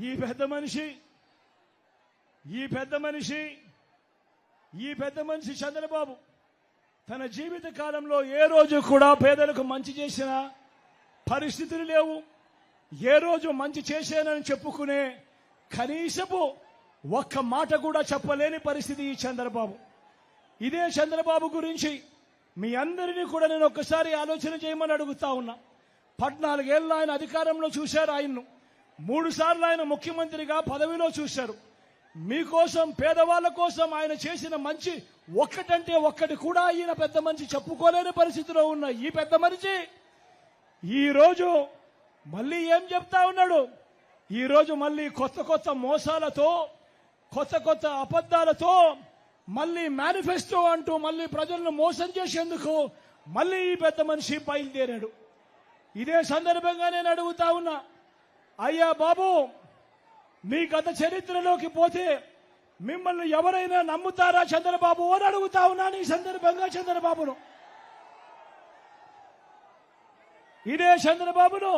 ఈ పెద్ద మనిషి ఈ పెద్ద మనిషి ఈ పెద్ద మనిషి చంద్రబాబు తన జీవిత కాలంలో ఏ రోజు కూడా పేదలకు మంచి చేసిన పరిస్థితులు లేవు. ఏ రోజు మంచి చేశానని చెప్పుకునే కనీసపు ఒక్క మాట కూడా చెప్పలేని పరిస్థితి ఈ చంద్రబాబు. ఇదే చంద్రబాబు గురించి మీ అందరినీ కూడా నేను ఒక్కసారి ఆలోచన చేయమని అడుగుతా ఉన్నా. పద్నాలుగేళ్ళు ఆయన అధికారంలో చూశారు ఆయన్ను. మూడు సార్లు ఆయన ముఖ్యమంత్రిగా పదవిలో చూశారు. మీకోసం పేదవాళ్ళ కోసం ఆయన చేసిన మంచి ఒక్కటంటే ఒక్కటి కూడా ఈయన పెద్ద మనిషి చెప్పుకోలేని పరిస్థితిలో ఉన్న ఈ పెద్ద మనిషి ఈ రోజు మళ్ళీ ఏం చెప్తా ఉన్నాడు? ఈరోజు మళ్ళీ కొత్త కొత్త మోసాలతో కొత్త కొత్త అబద్ధాలతో మళ్ళీ మేనిఫెస్టో అంటూ మళ్ళీ ప్రజలను మోసం చేసేందుకు మళ్ళీ ఈ పెద్ద మనిషి బయలుదేరాడు. ఇదే సందర్భంగా నేను అడుగుతా ఉన్నా అయ్యా బాబు మీ గత చరిత్రలోకి పోతే మిమ్మల్ని ఎవరైనా నమ్ముతారా చంద్రబాబు అని అడుగుతా ఉన్నాను ఈ సందర్భంగా చంద్రబాబును. ఇదే చంద్రబాబును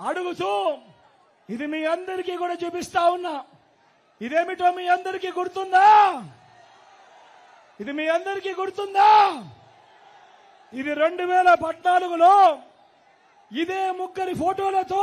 అడుగుతూ ఇది మీ అందరికీ కూడా చూపిస్తా ఉన్నా. ఇదేమిటో మీ అందరికీ గుర్తుందా? ఇది మీ అందరికీ గుర్తుందా? ఇది రెండు వేల పద్నాలుగులో ఇదే ముగ్గురి ఫోటోలతో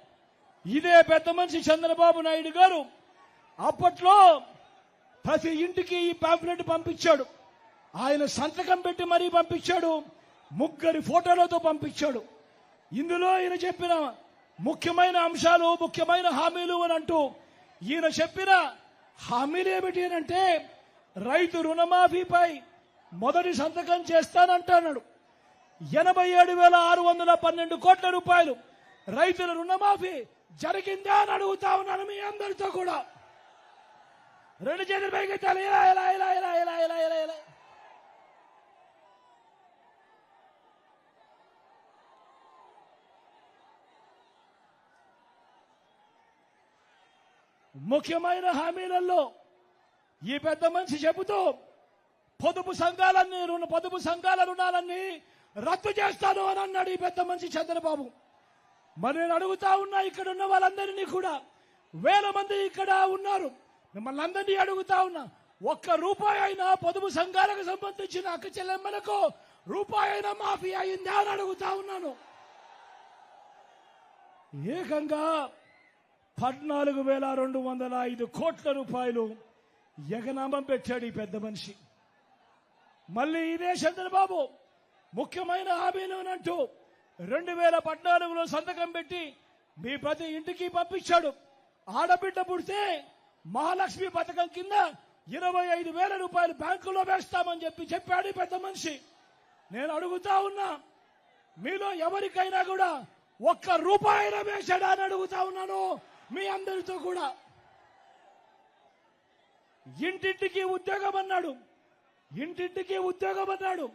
ఇదే పెద్ద మనిషి చంద్రబాబు నాయుడు గారు అప్పట్లో ప్రతి ఇంటికి ఈ పాంప్లెట్ పంపించాడు. ఆయన సంతకం పెట్టి మరీ పంపించాడు. ముగ్గురి ఫోటోలతో పంపించాడు. ఇందులో ఈయన చెప్పిన ముఖ్యమైన అంశాలు ముఖ్యమైన హామీలు అని అంటూ ఈయన చెప్పిన హామీలు ఏమిటి అని అంటే రైతు రుణమాఫీపై మొదటి సంతకం చేస్తానంటున్నాడు ఎనభై ఏడు వేల ఆరు వందల పన్నెండు కోట్ల రూపాయలు రైతుల రుణమాఫీ జరిగిందా అని అడుగుతా ఉన్నాను మీ అందరితో కూడా. రెండు చేతులు పైకెత్తాలి ఇలా ఇలా ఇలా ఇలా ఇలా ఇలా ఇలా ఇలా. ముఖ్యమైన హామీలలో ఈ పెద్ద మనిషి చెబుతూ పొదుపు సంఘాలన్నీ రుణ పొదుపు సంఘాల రుణాలన్నీ రద్దు చేస్తాను అని అన్నాడు ఈ పెద్ద మనిషి చంద్రబాబు. మరి నేను అడుగుతా ఉన్నా ఇక్కడ ఉన్న వాళ్ళందరినీ కూడా. వేల మంది ఇక్కడ ఉన్నారు. మిమ్మల్ని అందరినీ అడుగుతా ఉన్నా ఒక్క రూపాయి అయినా పొదుపు సంఘాలకు సంబంధించిన అక్క చెల్లెమ్మలకు రూపాయి అయినా మాఫీ అయిందా అని అడుగుతా ఉన్నాను. ఏకంగా పద్నాలుగు వేల రెండు వందల ఐదు కోట్ల రూపాయలు ఎగనామం పెట్టాడు ఈ పెద్ద మనిషి. మళ్ళీ ఇదే చంద్రబాబు ముఖ్యమైన హామీలు అంటూ రెండు వేల పద్నాలుగులో సంతకం పెట్టి మీ ప్రతి ఇంటికి పంపించాడు. ఆడబిడ్డ పుడితే మహాలక్ష్మి పథకం కింద ఇరవై ఐదు వేల రూపాయలు బ్యాంకులో వేస్తామని చెప్పి చెప్పాడు పెద్ద మనిషి. నేను అడుగుతా ఉన్నా మీలో ఎవరికైనా కూడా ఒక్క రూపాయి వేశాడా అని అడుగుతా ఉన్నాను మీ అందరితో కూడా. ఇంటింటికి ఉద్యోగం అన్నాడు ఇంటింటికి ఉద్యోగం అన్నాడు.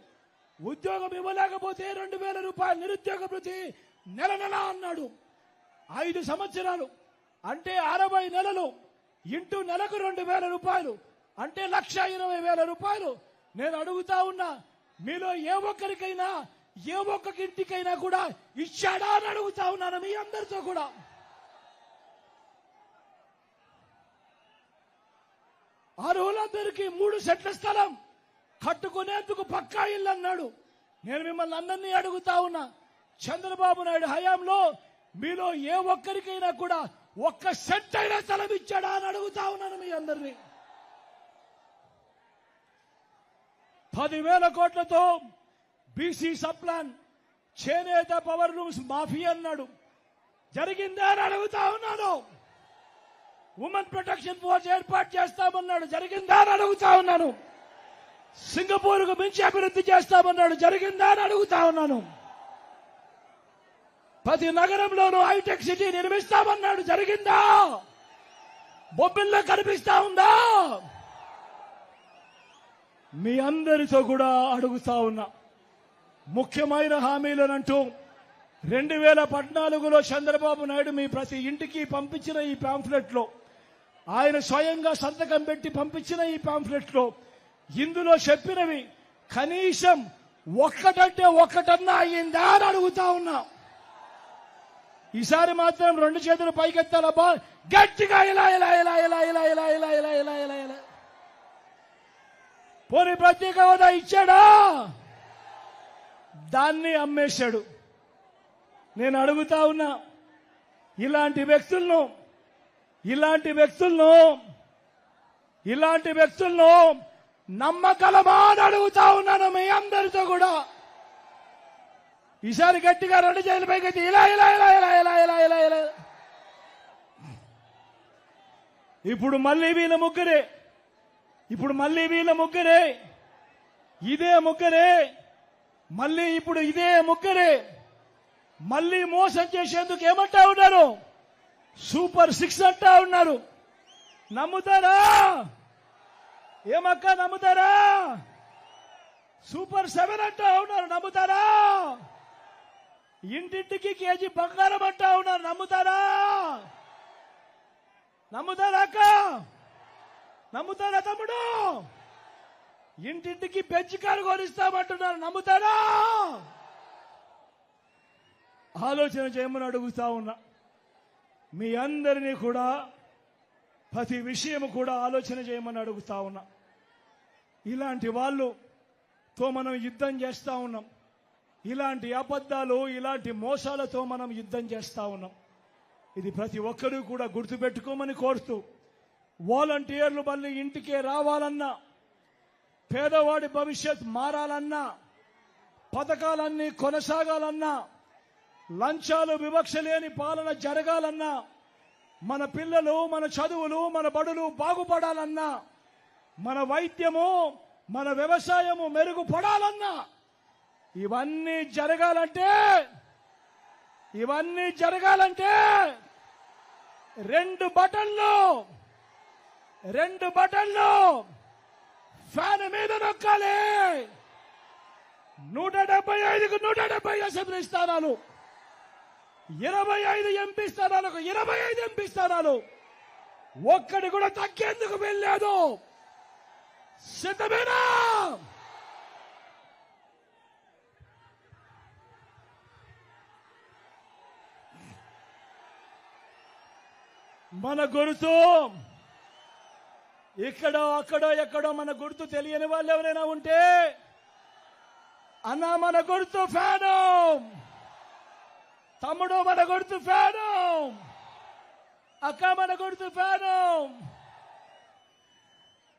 ఉద్యోగం ఇవ్వలేకపోతే రెండు వేల రూపాయలు నిరుద్యోగ ప్రతి నెల నెల అన్నాడు. ఐదు సంవత్సరాలు. అంటే అరవై నెలలు. ఇంటూ నెలకు రెండు వేల రూపాయలు. అంటే లక్ష ఇరవై వేల రూపాయలు. నేను అడుగుతా ఉన్నా మీలో ఏ ఒక్కరికైనా ఏ ఒక్క ఇంటికైనా కూడా ఇచ్చాడా అని అడుగుతా ఉన్నాను మీ అందరితో కూడా. అర్హులందరికీ మూడు సెట్ల స్థలం. కట్టుకునేందుకు పక్కా ఇల్లు అన్నాడు నేను మిమ్మల్ని అందరినీ అడుగుతా ఉన్నా. చంద్రబాబు నాయుడు హయాంలో మీలో ఏ ఒక్కరికైనా కూడా ఒక్క సెట్ అయినా స్థలం ఇచ్చాడా అని అడుగుతా ఉన్నాను మీ అందరినీ. పదివేల కోట్లతో బీసీ సప్లాన్ చేనేత పవర్ లూమ్స్ మాఫీ అన్నాడు. జరిగిందా అని అడుగుతా ఉన్నాను. ఉమెన్ ప్రొటెక్షన్ ఫోర్స్ ఏర్పాటు చేస్తామన్నాడు. జరిగిందా అని అడుగుతా ఉన్నాను. సింగపూర్కు మించి అభివృద్ధి చేస్తామన్నాడు. జరిగిందా అని అడుగుతా ఉన్నాను. ప్రతి నగరంలోనూ హైటెక్ సిటీ నిర్మిస్తామన్నాడు. జరిగిందా? బొబ్బిల్లో కనిపిస్తా ఉందా? మీ అందరితో కూడా అడుగుతా ఉన్నా. ముఖ్యమైన హామీలనంటూ రెండు వేల పద్నాలుగులో చంద్రబాబు నాయుడు మీ ప్రతి ఇంటికి పంపించిన ఈ పాంఫ్లెట్లో ఆయన స్వయంగా సంతకం పెట్టి పంపించిన ఈ పాంఫ్లెట్లో ఇందులో చెప్పినవి కనీసం ఒక్కటంటే ఒక్కటన్నా అయ్యిందా అని అడుగుతా ఉన్నా ఈసారి మాత్రం రెండు చేతులు పైకెత్తాల బా గట్టిగా ఇలా ఇలా ఇలా ఇలా ఇలా ఇలా ఇలా ఇలా ఇలా ఇలా ఇలా పోనీ ప్రత్యేక హోదా ఇచ్చాడా దాన్ని అమ్మేశాడు నేను అడుగుతా ఉన్నా ఇలాంటి వ్యక్తులను ఇలాంటి వ్యక్తులను ఇలాంటి వ్యక్తులను నమ్మకలమా అని అడుగుతా ఉన్నాను మీ అందరితో కూడా. ఈసారి గట్టిగా రెండు చేతుల పైకి ఇలా ఇలా ఇలా ఇలా ఇలా ఇలా ఇలా ఇలా. ఇప్పుడు మళ్ళీ వీళ్ళ ముగ్గురే. ఇప్పుడు మళ్ళీ వీళ్ళ ముగ్గురే. ఇదే ముగ్గురే. మళ్ళీ ఇప్పుడు ఇదే ముగ్గురే. మళ్ళీ మోసం చేసేందుకు ఏమంటా ఉన్నారు? సూపర్ సిక్స్ అంటా ఉన్నారు. నమ్ముతారా? ఏమక్క నమ్ముతారా? సూపర్ సెవెన్ అంటా ఉన్నారు నమ్ముతారా? ఇంటింటికి కేజీ బంగారం అంటా ఉన్నారు నమ్ముతారా? నమ్ముతారా అక్క? నమ్ముతారా తమ్ముడు? ఇంటింటికి బెంచ్ కారు కొనిస్తామంటున్నారు నమ్ముతారా? ఆలోచన చేయమని అడుగుతా ఉన్నా. మీ అందరినీ కూడా ప్రతి విషయం కూడా ఆలోచన చేయమని అడుగుతా ఉన్నా. ఇలాంటి వాళ్ళుతో మనం యుద్ధం చేస్తా ఉన్నాం. ఇలాంటి అబద్ధాలు ఇలాంటి మోసాలతో మనం యుద్ధం చేస్తా ఉన్నాం. ఇది ప్రతి ఒక్కరూ కూడా గుర్తుపెట్టుకోమని కోరుతూ వాలంటీర్లు మళ్ళీ ఇంటికే రావాలన్నా పేదవాడి భవిష్యత్ మారాలన్నా పథకాలన్నీ కొనసాగాలన్నా లంచాలు వివక్ష లేని పాలన జరగాలన్నా మన పిల్లలు మన చదువులు మన బడులు బాగుపడాలన్నా మన వైద్యము మన వ్యవసాయము మెరుగుపడాలన్నా ఇవన్నీ జరగాలంటే ఇవన్నీ జరగాలంటే రెండు బటన్లు రెండు బటన్లు ఫ్యాన్ మీద నొక్కాలి. నూట డెబ్బై ఐదుకు నూట డెబ్బై అసెంబ్లీ స్థానాలు ఇరవై ఐదు ఎంపీ స్థానాలకు ఇరవై ఐదు ఎంపీ స్థానాలు. ఒక్కడి కూడా తగ్గేందుకు వెళ్ళలేదు సిద్ధమేనా మన గుర్తు ఇక్కడో అక్కడో ఎక్కడో మన గుర్తు తెలియని వాళ్ళు ఎవరైనా ఉంటే అన్న మన గుర్తు ఫ్యాను తమ్ముడు మన గుర్తు ఫ్యాను అక్క మన గుర్తు ఫ్యాను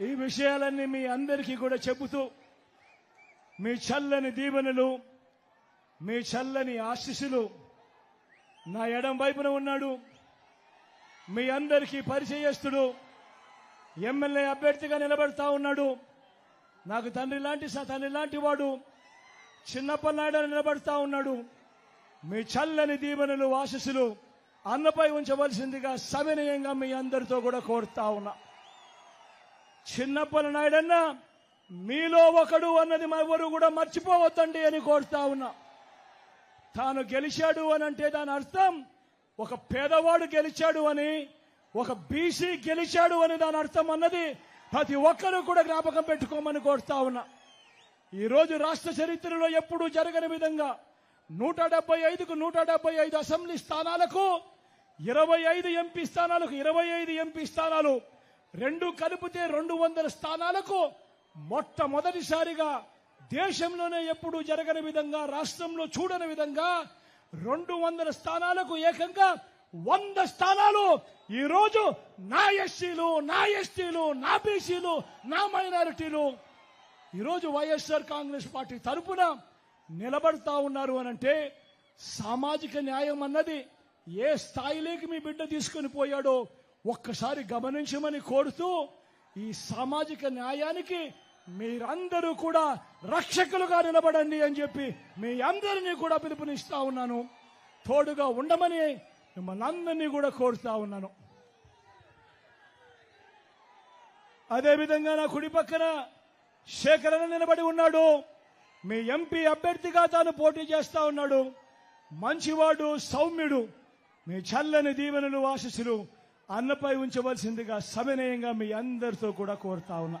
ఈ విషయాలన్నీ మీ అందరికీ కూడా చెబుతూ మీ చల్లని దీవెనలు మీ చల్లని ఆశీస్సులు నా ఎడం వైపున ఉన్నాడు. మీ అందరికీ పరిచయస్తుడు ఎమ్మెల్యే అభ్యర్థిగా నిలబడతా ఉన్నాడు. నాకు తండ్రి లాంటి స- తండ్రి లాంటి వాడు చిన్నప్పనాయుడు నిలబడతా ఉన్నాడు. మీ చల్లని దీవెనలు ఆశీస్సులు అన్నపై ఉంచవలసిందిగా సవినయంగా మీ అందరితో కూడా కోరుతా ఉన్నా. చిన్నప్పల నాయుడన్న మీలో ఒకడు అన్నది ఎవరు కూడా మర్చిపోవద్దండి అని కోరుతా ఉన్నా. తాను గెలిచాడు అని అంటే దాని అర్థం ఒక పేదవాడు గెలిచాడు అని ఒక బీసీ గెలిచాడు అని దాని అర్థం అన్నది ప్రతి ఒక్కరూ కూడా జ్ఞాపకం పెట్టుకోమని కోరుతా ఉన్నా. ఈరోజు రాష్ట్ర చరిత్రలో ఎప్పుడూ జరగని విధంగా నూట డెబ్బై ఐదుకు నూట డెబ్బై ఐదు అసెంబ్లీ స్థానాలకు ఇరవై ఐదు ఎంపీ స్థానాలకు ఇరవై ఐదు ఎంపీ స్థానాలు రెండు కలిపితే రెండు వందల స్థానాలకు మొట్టమొదటిసారిగా దేశంలోనే ఎప్పుడూ జరగని విధంగా రాష్ట్రంలో చూడని విధంగా రెండు వందల స్థానాలకు ఏకంగా వంద స్థానాలు. ఈ రోజు నా ఎస్సీలు నా ఎస్టీలు నా బీసీలు నా మైనారిటీలు ఈరోజు వైఎస్ఆర్ కాంగ్రెస్ పార్టీ తరపున నిలబడతా ఉన్నారు అనంటే సామాజిక న్యాయం అన్నది ఏ స్థాయిలోకి మీ బిడ్డ తీసుకుని పోయాడో ఒక్కసారి గమనించమని కోరుతూ ఈ సామాజిక న్యాయానికి మీరందరూ కూడా రక్షకులుగా నిలబడండి అని చెప్పి మీ అందరినీ కూడా పిలుపునిస్తా ఉన్నాను. తోడుగా ఉండమని మిమ్మల్ని అందరినీ కూడా కోరుతా ఉన్నాను. అదేవిధంగా నా కుడి పక్కన శేఖరణ నిలబడి ఉన్నాడు. మీ ఎంపీ అభ్యర్థిగా తాను పోటీ చేస్తా ఉన్నాడు. మంచివాడు సౌమ్యుడు. మీ చల్లని దీవెనలు ఆశీస్సులు అన్నపై ఉంచవలసిందిగా సవినయంగా మీ అందరితో కూడా కోరుతా ఉన్నా.